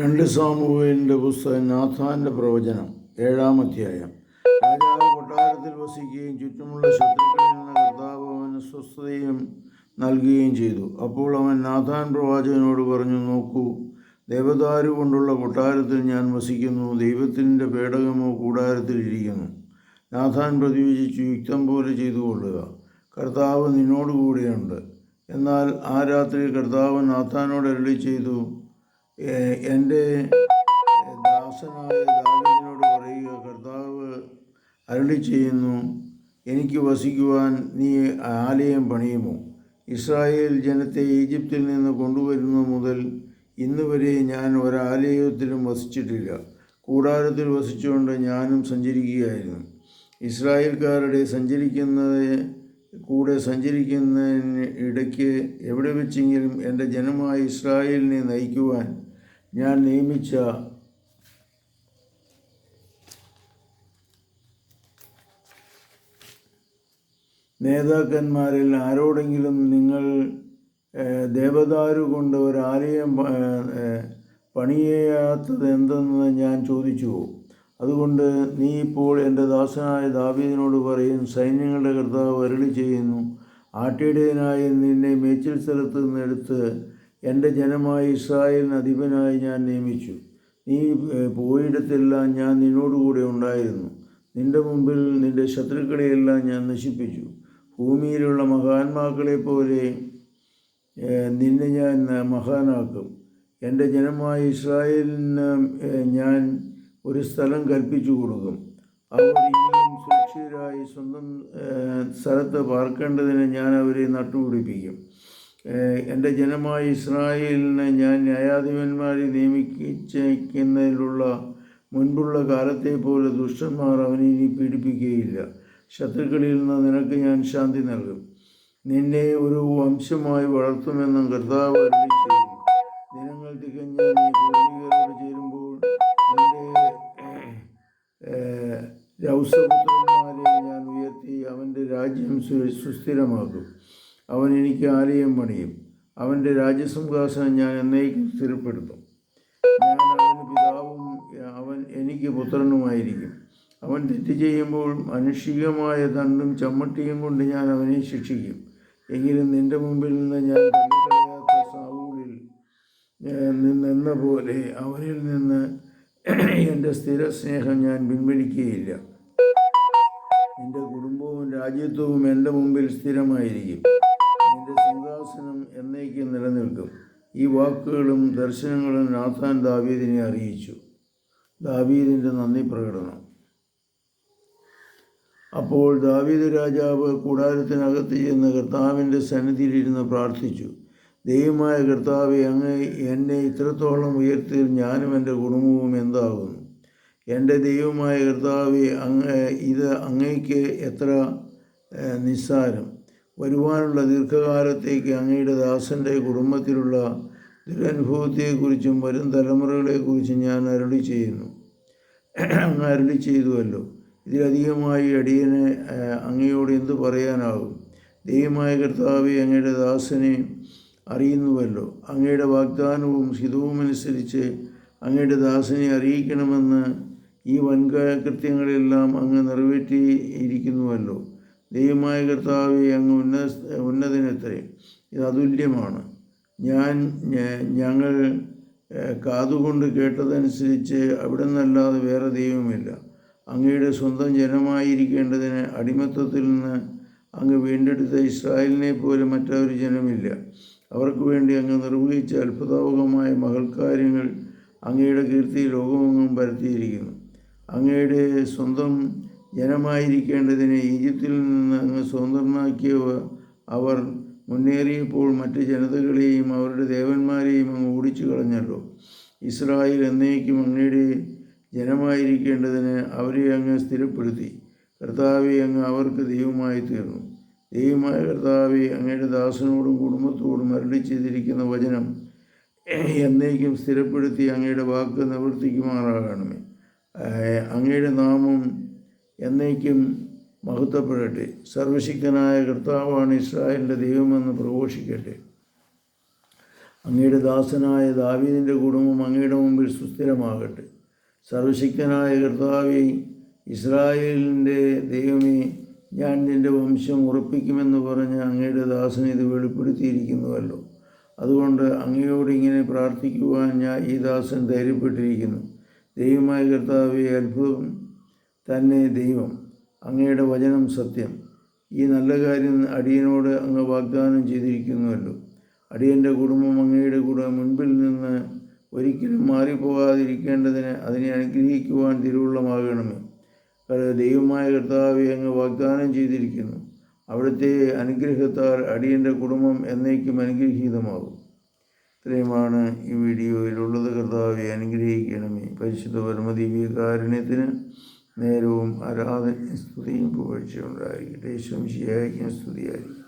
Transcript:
രണ്ട് സാമൂഹലിന്റെ പുസ്തകം നാഥാന്റെ പ്രവചനം ഏഴാം അധ്യായം. രാജാവ് കൊട്ടാരത്തിൽ വസിക്കുകയും ചുറ്റുമുള്ള ശത്രുക്കളിൽ നിന്ന് കർത്താവ് അവന് സ്വസ്ഥതയും നൽകുകയും ചെയ്തു. അപ്പോൾ അവൻ നാഥാൻ പ്രവാചകനോട് പറഞ്ഞു നോക്കൂ ദേവദാരു കൊണ്ടുള്ള കൊട്ടാരത്തിൽ ഞാൻ വസിക്കുന്നു ദൈവത്തിന്റെ പേടകമോ കൂടാരത്തിൽ ഇരിക്കുന്നു. നാഥാൻ പ്രതിവചിച്ചു യുക്തം പോലെ ചെയ്തു കൊള്ളുക കർത്താവ് നിന്നോടുകൂടെയുണ്ട്. എന്നാൽ ആ രാത്രി കർത്താവ് നാഥാനോട് അരളി ചെയ്തു "ഏ- എന്റെ ദാസനായ ദാവീദിനോട് പറയുക കർത്താവ് അരുളി ചെയ്യുന്നു എനിക്ക് വസിക്കുവാൻ നീ ആലയം പണിയുമോ? ഇസ്രായേൽ ജനത്തെ ഈജിപ്തിൽ നിന്ന് കൊണ്ടുവരുന്നത് മുതൽ ഇന്നുവരെ ഞാൻ ഒരാലയത്തിലും വസിച്ചിട്ടില്ല. കൂടാരത്തിൽ വസിച്ചുകൊണ്ട് ഞാനും സഞ്ചരിക്കുകയായിരുന്നു. ഇസ്രായേൽക്കാരുടെ സഞ്ചരിക്കുന്നത് കൂടെ സഞ്ചരിക്കുന്നതിന് ഇടയ്ക്ക് എവിടെ വെച്ചെങ്കിലും എന്റെ ജനമായ ഇസ്രായേലിനെ നയിക്കുവാൻ ഞാൻ നിയമിച്ച നേതാക്കന്മാരിൽ ആരോടെങ്കിലും നിങ്ങൾ ദേവദാരു കൊണ്ട് പ- പണിയാത്തത് എന്തെന്ന് ഞാൻ ചോദിച്ചു അതുകൊണ്ട് നീ ഇപ്പോൾ എന്റെ ദാസനായ ദാവീദിനോട് പറയും സൈന്യങ്ങളുടെ കർത്താവ് വരളി ചെയ്യുന്നു ആട്ടിടയനായി നിന്നെ മേച്ചിൽ സ്ഥലത്ത് നിന്നെടുത്ത് എന്റെ ജനമായി ഇസ്രായേലിന് അധിപനായി ഞാൻ നിയമിച്ചു. നീ പോയിടത്തെല്ലാം ഞാൻ നിന്നോടുകൂടെ ഉണ്ടായിരുന്നു. നിന്റെ മുമ്പിൽ നിന്റെ ശത്രുക്കളെയെല്ലാം ഞാൻ നശിപ്പിച്ചു. ഭൂമിയിലുള്ള മഹാന്മാക്കളെ പോലെ നിന്നെ ഞാൻ മഹാനാക്കും. എന്റെ ജനമായ ഇസ്രായേലിന് ഞാൻ ഒരു സ്ഥലം കൽപ്പിച്ചു കൊടുക്കും. അവർ ഇനിയും സുരക്ഷിതരായി സ്വന്തം സ്ഥലത്ത് പാർക്കേണ്ടതിന് ഞാൻ അവരെ നട്ടുപിടിപ്പിക്കും. എന്റെ ജനമായ ഇസ്രായേലിനെ ഞാൻ ന്യായാധിപന്മാരെ നിയമിക്കുന്നതിലുള്ള മുൻപുള്ള കാലത്തെ പോലെ ദുഷ്ടന്മാർ അവനെ ഇനി പീഡിപ്പിക്കുകയില്ല. ശത്രുക്കളിൽ നിന്ന് നിനക്ക് ഞാൻ ശാന്തി നൽകും. നിന്നെ ഒരു വംശമായി വളർത്തുമെന്നും കർത്താവ് അരുളി രൗസപുത്രന്മാരെ ഞാൻ ഉയർത്തി അവന്റെ രാജ്യം സുസ്ഥിരമാകും അവൻ എനിക്ക് ആലയം പണിയും. അവന്റെ രാജ്യസിംഹാസനം ഞാൻ എന്നേക്കും സ്ഥിരപ്പെടുത്തും. ഞാൻ അവന് പിതാവും അവൻ എനിക്ക് പുത്രനുമായിരിക്കും. അവൻ തെറ്റ് ചെയ്യുമ്പോൾ മനുഷികമായ തണ്ടും ചമ്മട്ടിയും കൊണ്ട് ഞാൻ അവനെ ശിക്ഷിക്കും. എങ്കിലും നിന്റെ മുമ്പിൽ നിന്ന് ഞാൻ തള്ളിക്കളയാത്ത സാവൂളിൽ നിന്നെന്ന പോലെ അവനിൽ നിന്ന് എന്റെ സ്ഥിര സ്നേഹം ഞാൻ പിൻവലിക്കുകയില്ല. നിന്റെ കുടുംബവും രാജ്യത്വവും എന്റെ മുമ്പിൽ സ്ഥിരമായിരിക്കും. നിന്റെ സിംഹാസനം എന്നേക്കും നിലനിൽക്കും. ഈ വാക്കുകളും ദർശനങ്ങളും നാഥാൻ ദാവീദിനെ അറിയിച്ചു. ദാവീദിന്റെ നന്ദി പ്രകടനം. അപ്പോൾ ദാവീദ് രാജാവ് കൂടാരത്തിനകത്ത് ചെന്ന് കർത്താവിന്റെ സന്നിധിയിലിരുന്ന് പ്രാർത്ഥിച്ചു. ദൈവമായ കർത്താവ് അങ്ങ് എന്നെ ഇത്രത്തോളം ഉയർത്തിയിൽ ഞാനും എന്റെ കുടുംബവും എന്താകുന്നു? എന്റെ ദൈവമായ കർത്താവെ അങ്ങ് ഇത് അങ്ങയ്ക്ക് എത്ര നിസ്സാരം. വരുവാനുള്ള ദീർഘകാലത്തേക്ക് അങ്ങയുടെ ദാസന്റെ കുടുംബത്തിലുള്ള ദുരനുഭവത്തെക്കുറിച്ചും വരും തലമുറകളെക്കുറിച്ചും ഞാൻ അരുളി ചെയ്യുന്നു. അങ്ങ് അരുളി ചെയ്തുവല്ലോ. ഇതിലധികമായി അടിയനെ അങ്ങയോട് എന്തു പറയാനാകും? ദൈവമായ കർത്താവെ അങ്ങയുടെ ദാസനെ അറിയുന്നുവല്ലോ. അങ്ങയുടെ വാഗ്ദാനവും ഹിതവും അനുസരിച്ച് അങ്ങയുടെ ദാസനെ അറിയിക്കണമെന്ന് ഈ വൻകൃത്യങ്ങളെല്ലാം അങ്ങ് നിറവേറ്റിയിരിക്കുന്നുവല്ലോ. ദൈവമായ കർത്താവെ അങ്ങ് ഉന്ന ഉന്നതനത്രേ. ഇത് അതുല്യമാണ്. ഞാൻ ഞങ്ങൾ കാതുകൊണ്ട് കേട്ടതനുസരിച്ച് അവിടെ നിന്നല്ലാതെ വേറെ ദൈവമില്ല അങ്ങയുടെ സ്വന്തം ജനമായിരിക്കേണ്ടതിന് അടിമത്തത്തിൽ നിന്ന് അങ്ങ് വീണ്ടെടുത്ത ഇസ്രായേലിനെ പോലെ മറ്റൊരു ജനമില്ല. അവർക്ക് വേണ്ടി അങ്ങ് നിർവഹിച്ച അത്ഭുതാവകമായ മഹൽക്കാര്യങ്ങൾ അങ്ങയുടെ കീർത്തി ലോകമെങ്ങും പരത്തിയിരിക്കുന്നു. അങ്ങയുടെ സ്വന്തം ജനമായിരിക്കേണ്ടതിന് ഈജിപ്തിൽ നിന്ന് അങ്ങ് സ്വതന്ത്രനാക്കിയ അവർ മുന്നേറിയപ്പോൾ മറ്റ് ജനതകളെയും അവരുടെ ദേവന്മാരെയും അങ്ങ് ഓടിച്ചു കളഞ്ഞല്ലോ ഇസ്രായേൽ എന്നേക്കും അങ്ങയുടെ ജനമായിരിക്കേണ്ടതിന് അവരെ അങ്ങ് സ്ഥിരപ്പെടുത്തി. കർത്താവെ അങ്ങ് അവർക്ക് ദൈവമായി തീർന്നു. ദൈവമായ കർത്താവെ അങ്ങയുടെ ദാസനോടും കുടുംബത്തോടും അരളി ചെയ്തിരിക്കുന്ന വചനം എന്നേക്കും സ്ഥിരപ്പെടുത്തി അങ്ങയുടെ വാക്ക് നിവർത്തിക്കുമാറാകണമേ. അങ്ങയുടെ നാമം എന്നേക്കും മഹത്വപ്പെടട്ടെ. സർവശക്തനായ കർത്താവാണ് ഇസ്രായേലിന്റെ ദൈവമെന്ന് പ്രഘോഷിക്കട്ടെ. അങ്ങയുടെ ദാസനായ ദാവീദിന്റെ കുടുംബം അങ്ങയുടെ മുമ്പിൽ സുസ്ഥിരമാകട്ടെ. സർവശക്തനായ കർത്താവെ ഇസ്രായേലിന്റെ ദൈവമേ ഞാൻ നിന്റെ വംശം ഉറപ്പിക്കുമെന്ന് പറഞ്ഞ് അങ്ങയുടെ ദാസൻ ഇത് വെളിപ്പെടുത്തിയിരിക്കുന്നുവല്ലോ. അതുകൊണ്ട് അങ്ങയോട് ഇങ്ങനെ പ്രാർത്ഥിക്കുവാൻ ഞാൻ ഈ ദാസൻ ധൈര്യപ്പെട്ടിരിക്കുന്നു. ദൈവമായ കർത്താവെ അത്ഭുതം തന്നെ ദൈവം. അങ്ങയുടെ വചനം സത്യം. ഈ നല്ല കാര്യം അടിയനോട് അങ്ങ് വാഗ്ദാനം ചെയ്തിരിക്കുന്നുവല്ലോ. അടിയന്റെ കുടുംബം അങ്ങയുടെ കൂടെ മുൻപിൽ നിന്ന് ഒരിക്കലും മാറിപ്പോകാതിരിക്കേണ്ടതിന് അതിനെ അനുഗ്രഹിക്കുവാൻ തിരുവുള്ളമാകണമേ. ദൈവമായ കർത്താവ് അങ്ങ് വാഗ്ദാനം ചെയ്തിരിക്കുന്നു. അവിടുത്തെ അനുഗ്രഹത്താൽ അടിയന്റെ കുടുംബം എന്നേക്കും അനുഗ്രഹീതമാകും. ഇത്രയുമാണ് ഈ വീഡിയോയിലുള്ളത്. കർത്താവെ അനുഗ്രഹിക്കണമേ. പരിശുദ്ധ പരമദിവ്യകാരുണ്യത്തിന് നേരവും ആരാധന സ്തുതിയും പുകഴ്ചയുണ്ടായിരിക്കട്ടെ ശംശിയായിരിക്കും സ്തുതിയായിരിക്കും